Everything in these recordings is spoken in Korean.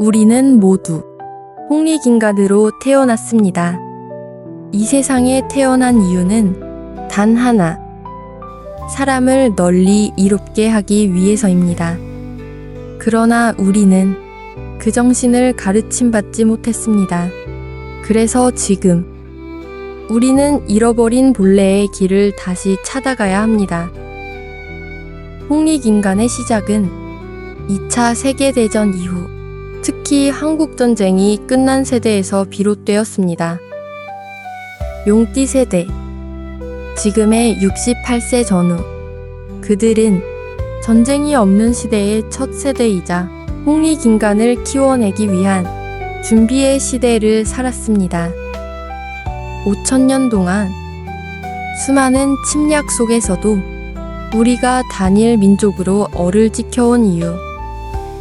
우리는 모두 홍리긴간으로 태어났습니다. 이 세상에 태어난 이유는 단 하나. 사람을 널리 이롭게 하기 위해서입니다. 그러나 우리는 그 정신을 가르침받지 못했습니다. 그래서 지금 우리는 잃어버린 본래의 길을 다시 찾아가야 합니다. 홍리긴간의 시작은 2차 세계대전 이후 특히 한국전쟁이 끝난 세대에서 비롯되었습니다. 용띠 세대, 지금의 68세 전후, 그들은 전쟁이 없는 시대의 첫 세대이자 홍리긴간을 키워내기 위한 준비의 시대를 살았습니다. 5천년 동안 수많은 침략 속에서도 우리가 단일 민족으로 얼을 지켜온 이유,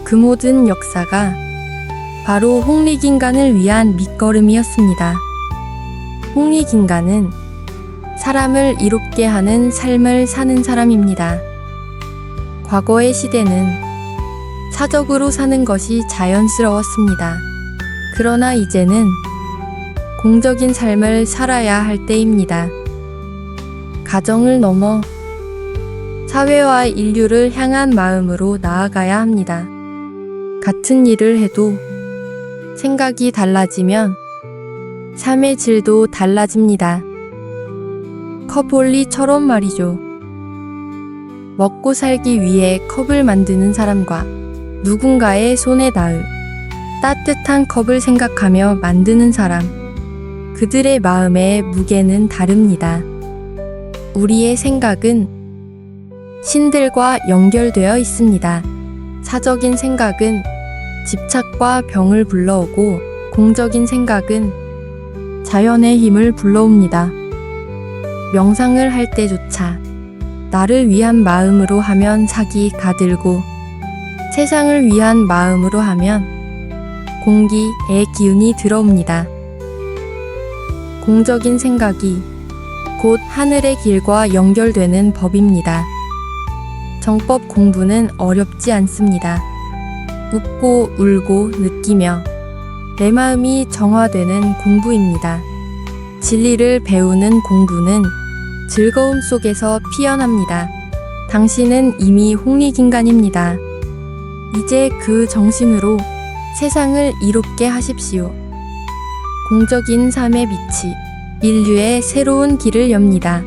그 모든 역사가 바로 홍리긴간을 위한 밑거름이었습니다. 홍리긴간은 사람을 이롭게 하는 삶을 사는 사람입니다. 과거의 시대는 사적으로 사는 것이 자연스러웠습니다. 그러나 이제는 공적인 삶을 살아야 할 때입니다. 가정을 넘어 사회와 인류를 향한 마음으로 나아가야 합니다. 같은 일을 해도 생각이 달라지면 삶의 질도 달라집니다. 컵홀리처럼 말이죠. 먹고 살기 위해 컵을 만드는 사람과 누군가의 손에 닿을 따뜻한 컵을 생각하며 만드는 사람. 그들의 마음의 무게는 다릅니다. 우리의 생각은 신들과 연결되어 있습니다. 사적인 생각은 집착과 병을 불러오고 공적인 생각은 자연의 힘을 불러옵니다. 명상을 할 때조차 나를 위한 마음으로 하면 sak이 가들고 세상을 위한 마음으로 하면 공기의 기운이 들어옵니다. 공적인 생각이 곧 하늘의 길과 연결되는 법입니다. 정법 공부는 어렵지 않습니다. 웃고 울고 느끼며 내 마음이 정화되는 공부입니다. 진리를 배우는 공부는 즐거움 속에서 피어납니다. 당신은 이미 홍리긴간입니다. 이제 그 정신으로 세상을 이롭게 하십시오. 공적인 삶의 빛이 인류의 새로운 길을 엽니다.